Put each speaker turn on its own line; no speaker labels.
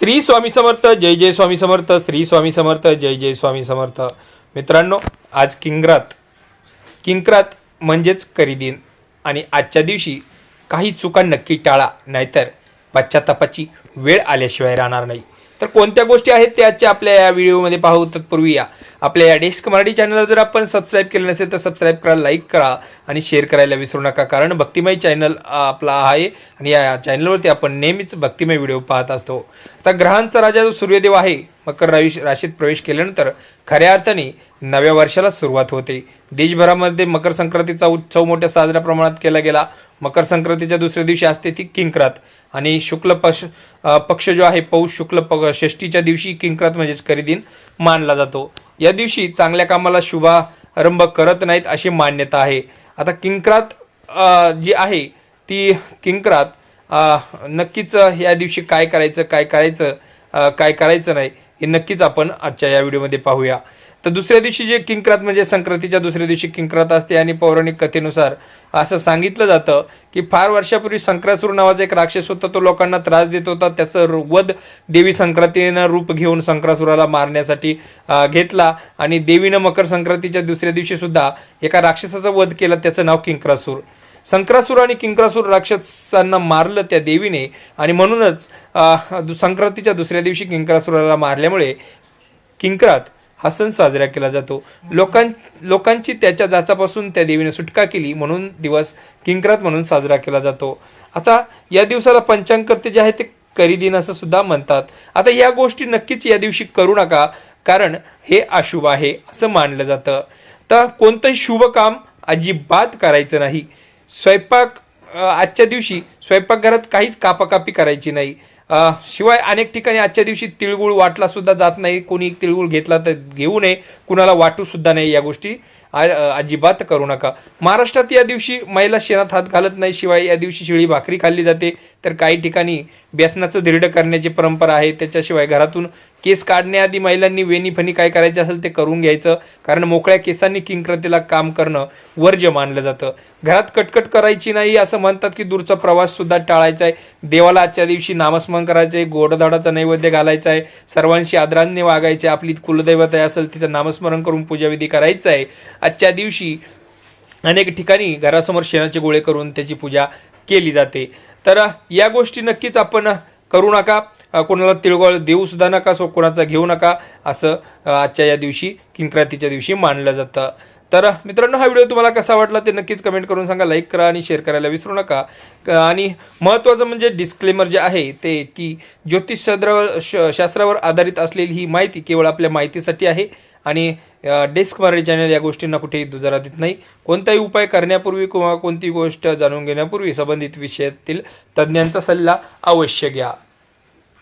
श्री स्वामी समर्थ जय जय स्वामी समर्थ श्री स्वामी समर्थ जय जय स्वामी समर्थ. मित्रांनो आज किंग्रात किंक्रात म्हणजेच करीदिन. आणि आजच्या दिवशी काही चुका नक्की टाळा नाहीतर पश्चातापाची वेळ आल्याशिवाय राहणार नाही. तर कोणत्या गोष्टी आहेत ते आजच्या आपल्या या व्हिडिओमध्ये पाहू तत्पूर्वी या. आपल्या या डेस्क मराठी चॅनलला जर आपण सबस्क्राईब केलं नसेल तर सबस्क्राईब करा लाईक करा आणि शेअर करायला विसरू नका. कारण भक्तिमय चॅनल आपला आहे आणि या चॅनलवरती आपण नेहमीच भक्तिमय व्हिडिओ पाहत असतो. आता ग्रहांचा राजा जो सूर्यदेव आहे मकर राशी राशीत प्रवेश केल्यानंतर खऱ्या अर्थाने नव्या वर्षाला सुरुवात होते. देशभरामध्ये मकर संक्रांतीचा उत्सव मोठ्या साजऱ्या प्रमाणात केला गेला. मकर संक्रांतीच्या दुसऱ्या दिवशी असते ती किंक्रात. आणि शुक्ल पक्ष पक्ष जो आहे पौष शुक्ल प षष्टीच्या दिवशी किंक्रात म्हणजेच खरेदीन मानला जातो. या दिवशी चांगल्या कामाला शुभारंभ करत नाहीत अशी मान्यता आहे. आता किंक्रात जी आहे ती किंक्रात नक्कीच या दिवशी काय करायचं काय करायचं काय करायचं नाही हे नक्कीच आपण आजच्या या व्हिडिओमध्ये पाहूया. तर दुसऱ्या दिवशी जे किंक्रात म्हणजे संक्रांतीच्या दुसऱ्या दिवशी किंक्रात असते आणि पौराणिक कथेनुसार असं सांगितलं जातं की फार वर्षापूर्वी संक्रासूर नावाचा एक राक्षस होता तो लोकांना त्रास देत होता. त्याचं वध देवी संक्रांतीनं रूप घेऊन संक्रासुराला मारण्यासाठी घेतला. आणि देवीनं मकर संक्रांतीच्या दुसऱ्या दिवशी सुद्धा एका राक्षसाचा वध केला त्याचं नाव किंक्रासूर. संक्रासूर आणि किंक्रासूर राक्षसांना मारलं त्या देवीने. आणि म्हणूनच दु- संक्रांतीच्या दुसऱ्या दिवशी किंक्रासुराला मारल्यामुळे किंक्रात हा सण साजरा केला जातो. लोकां लोकांची त्याच्या जाचापासून त्या देवीने सुटका केली म्हणून दिवस किंक्रात म्हणून साजरा केला जातो. आता या दिवसाला पंचांगकर्ते जे आहे ते करीदिन असं सुद्धा म्हणतात. आता या गोष्टी नक्कीच या दिवशी करू नका कारण हे अशुभ आहे असं मानलं जातं. तर कोणतंही शुभ काम अजिबात करायचं नाही. स्वयंपाक आजच्या दिवशी स्वयंपाकघरात काहीच कापाकापी करायची नाही. शिवाय अनेक ठिकाणी आजच्या दिवशी तिळगुळ वाटला सुद्धा जात नाही. कोणी तिळगुळ घेतला तर घेऊ नये. कुणाला वाटू सुद्धा नाही या गोष्टी. अजिबात करू नका. महाराष्ट्रात या दिवशी महिला शेणात हात घालत नाही शिवाय या दिवशी शिळी भाकरी खाल्ली जाते. तर काही ठिकाणी बेसनाचं धिरडं करण्याची परंपरा आहे. त्याच्याशिवाय घरातून केस काढण्याआधी महिलांनी वेणी फणी काय करायचे असेल ते करून घ्यायचं. कारण मोकळ्या केसांनी किंक्रतेला काम करणं वर्ज्य मानलं जातं. घरात कटकट करायची नाही असं म्हणतात की दूरचा प्रवास सुद्धा टाळायचा आहे. देवाला आजच्या दिवशी नामस्मरण करायचं आहे. गोडधाडाचा नैवेद्य घालायचा आहे. सर्वांशी आदरांनी वागायचे आपली कुलदैवत आहे असेल तिचं नामस्मरण करून पूजाविधी करायचं आहे. आजच्या दिवशी अनेक ठिकाणी घरासमोर शेणाचे गोळे करून त्याची पूजा केली जाते. तर या गोष्टी नक्कीच आपण करू नका. कोणाला तिळगोळ देऊ सुद्धा नका सो कोणाचा घेऊ नका असं आजच्या या दिवशी किंक्रांतीच्या दिवशी मानलं जातं. तर मित्रांनो हा व्हिडिओ तुम्हाला कसा वाटला ते नक्कीच कमेंट करून सांगा. लाईक करा आणि शेअर करायला विसरू नका. क- आणि महत्त्वाचं म्हणजे डिस्क्लेमर जे आहे ते की ज्योतिषशास्त्रावर श- शास्त्रावर आधारित असलेली ही माहिती केवळ आपल्या माहितीसाठी आहे आणि डेस्क मराठी चॅनल या गोष्टींना कुठेही दुजारा देत नाही. कोणताही उपाय करण्यापूर्वी किंवा कोणती गोष्ट जाणून घेण्यापूर्वी संबंधित विषयातील तज्ज्ञांचा सल्ला अवश्य घ्या.